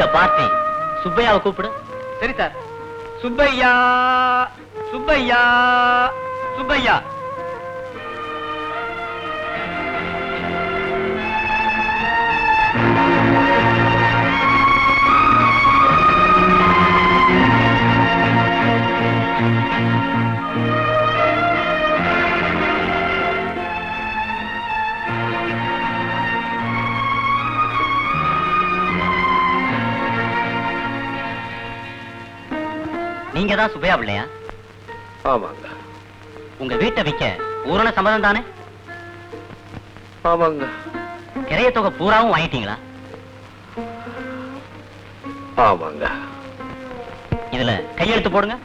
இந்த பார்ட்டி சுப்பையாவை கூப்பிடு. சரி சார். சுப்பையா சுப்பையா சுப்பையா. நீங்க தான் சுப்பையா பிள்ளையா? ஆமாங்க. உங்க வீட்டை விற்க பூரண சம்மதம் தானே? ஆமாங்க. கிரைய தொகை பூராவும் வாங்கிட்டீங்களா? ஆமாங்க. இதுல கையெழுத்து போடுங்க.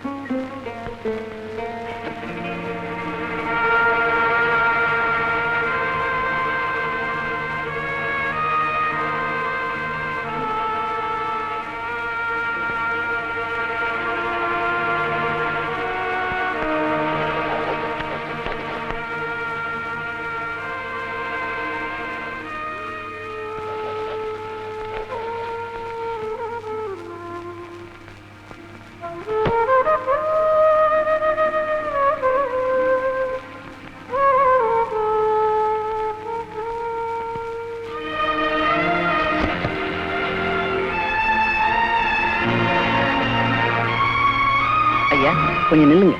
கொஞ்சம் நில்லுங்க.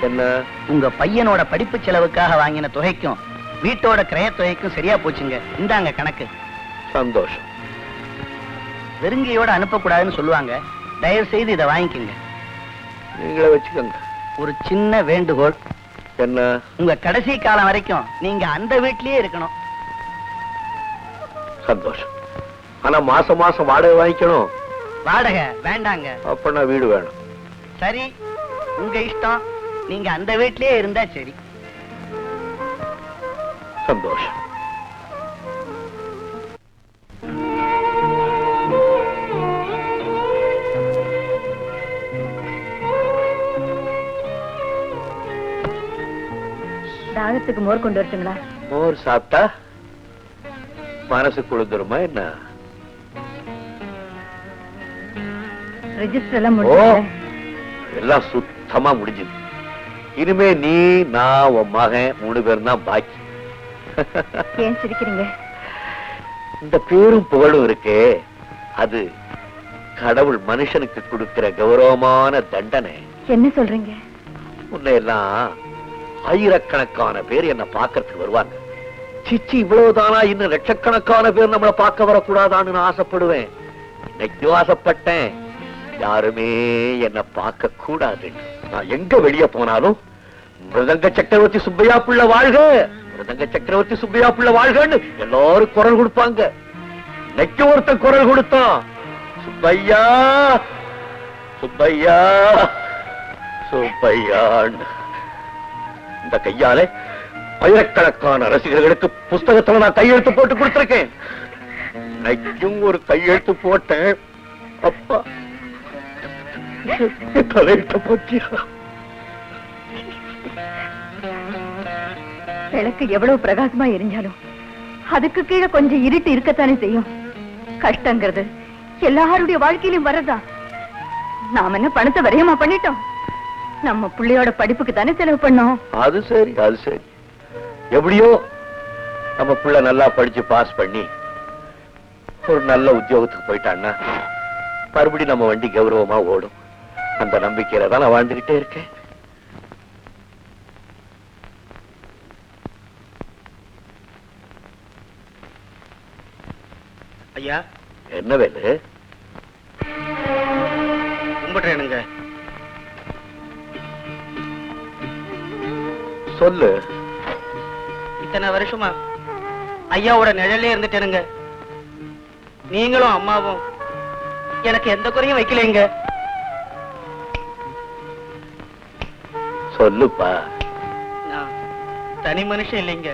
என்ன? உங்க பையனோட படிப்பு செலவுக்காக வாங்கின தொகைக்கும் வீட்டோட கிரய தொகைக்கும் சரியா போச்சுங்க. இந்தாங்க கணக்கு. சந்தோஷம். வெறுங்கையோட அனுப்பக்கூடாதுன்னு சொல்லுவாங்க. தயவு செய்து இதை வாங்கிக்கோங்க. நீங்களே வச்சுக்கோங்க. ஒரு சின்ன வேண்டுகோள். என்ன? உங்க கடைசி காலம் வரைக்கும் நீங்க அந்த வீட்லயே இருக்கணும். சந்தோஷம். ஆனா மாசம் மாசம் வாடகை வாங்கிக்கணும். வாடகை வேண்டாங்க. அப்ப வீடு வேணும். சரி உங்க இஷ்டம். நீங்க அந்த வீட்லயே இருந்தா சரி. சந்தோஷம். தாகத்துக்கு மோர் கொண்டு வரட்டுங்களா? மோர் சாப்பிட்டா மனசு குளிந்துருமா என்ன? ரெஜிஸ்டர் எல்லாம் முடிச்சு எல்லாம் சுத்தமா முடிஞ்சது. இனிமே நீ நான் உன் மகன் மூணு பேரும் தான் பாக்கி. ஏன் சிரிக்கிறீங்க? இந்த பேரும் புகழும் இருக்கே. அது கடவுள் மனுஷனுக்கு கொடுக்கிற கௌரவமான தண்டனை. என்ன சொல்றீங்க? முன்ன எல்லாம் ஆயிரக்கணக்கான பேர் என்ன பார்க்கறதுக்கு வருவாங்க. சிச்சி இவ்வளவுதானா? இன்னும் லட்சக்கணக்கான பேர் நம்மள பார்க்க வரக்கூடாதான்னு நான் ஆசைப்படுவேன். இன்னைக்கும் ஆசைப்பட்டேன். யாருமே என்ன பார்க்க கூடாது. நான் எங்க வெளிய போனாலும் மிருதங்க சக்கரவர்த்தி சுப்பையா புள்ள வாழ்க மிருதங்க சக்கரவர்த்தி சுப்பையா புள்ள வாழ்கன்னு எல்லாரும் குரல் கொடுப்பாங்க. இன்னைக்கு ஒருத்தன் குரல் கொடுத்தான். சுப்பையா சுப்பையா சுப்பையான்னு. இந்த கையாலே பயிரக்கணக்கான ரசிகர்களுக்கு புஸ்தகத்துல நான் கையெழுத்து போட்டு கொடுத்திருக்கேன். நெக்கும் ஒரு கையெழுத்து போட்டேன். அப்பா. தலையிட்ட போச்சியா விளக்கு எவ்வளவு பிரகாசமா எரிஞ்சாலும் அதுக்கு கீழே கொஞ்சம் இருட்டு இருக்கத்தானே செய்யும். கஷ்டங்கிறது எல்லாருடைய வாழ்க்கையிலும் வரதா நாம என்ன பணத்தை வரையமா பண்ணிட்டோம்? நம்ம பிள்ளையோட படிப்புக்கு தானே செலவு பண்ணோம்? அது சரி அது சரி. எப்படியோ நம்ம புள்ள நல்லா படிச்சு பாஸ் பண்ணி ஒரு நல்ல உத்தியோகத்துக்கு போயிட்டான்னா மறுபடி நம்ம வண்டி கௌரவமா ஓடும். அந்த நம்பிக்கையில தான் நான் வாழ்ந்துகிட்டே இருக்கேன். ஐயா. என்ன வேலு? கும்பிட்டுறேனுங்க சொல்லு. இத்தனை வருஷமா ஐயாவோட நிழலே இருந்துட்டேனுங்க. நீங்களும் அம்மாவும் எனக்கு எந்த குறையும் வைக்கலைங்க. சொல்லுப்பா. நான் தனி மனுஷன் இல்லைங்க.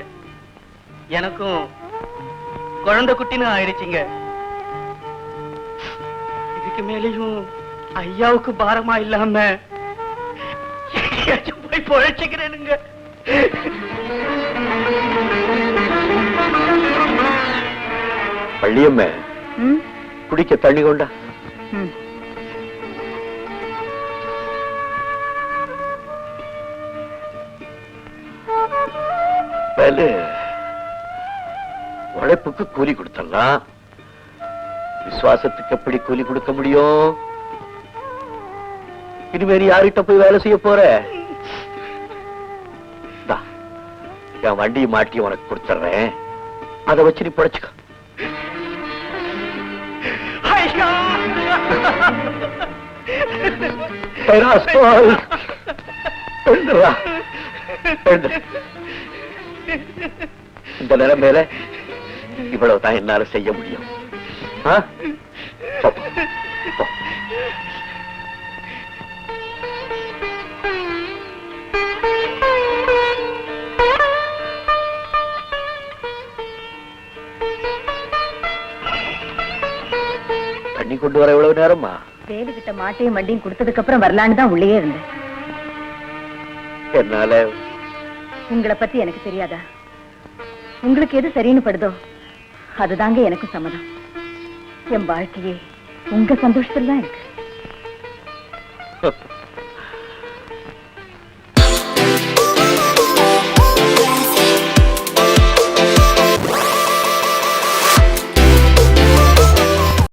எனக்கும் குழந்தை குட்டின்னு ஆயிடுச்சுங்க. இதுக்கு மேலேயும் ஐயாவுக்கு பாரமா இல்லாம போய் பொழைச்சுக்கிறேனுங்க. பள்ளியம்மே? குடிக்க தண்ணி கொண்டா. ம். வேலு உழைப்புக்கு கூலி கொடுத்தலாம் விசுவாசத்துக்கு எப்படி கூலி கொடுக்க முடியும் இனிமே நீ யார்கிட்ட போய் வேலை செய்ய போற என் வண்டியை மாட்டி உனக்கு கொடுத்துறேன் அதை வச்சு நீ ஐயா ராஸ்கோல். எழுந்துடா. இந்த நிலைமையில இவ்வளவுதான் என்னால செய்ய முடியும். தண்ணி கொண்டு வர எவ்வளவு நேரமா? வேலுகிட்ட மாட்டையும் வண்டியும் கொடுத்ததுக்கு அப்புறம் வரலான்னு தான் உள்ளே இருந்தேன். என்னால உங்களை பத்தி எனக்கு தெரியாதா? உங்களுக்கு எது சரின்னு படுதோ அதுதாங்க எனக்கு சம்மதம். என் வாழ்க்கையே உங்க சந்தோஷத்தில் தான் இருக்கு.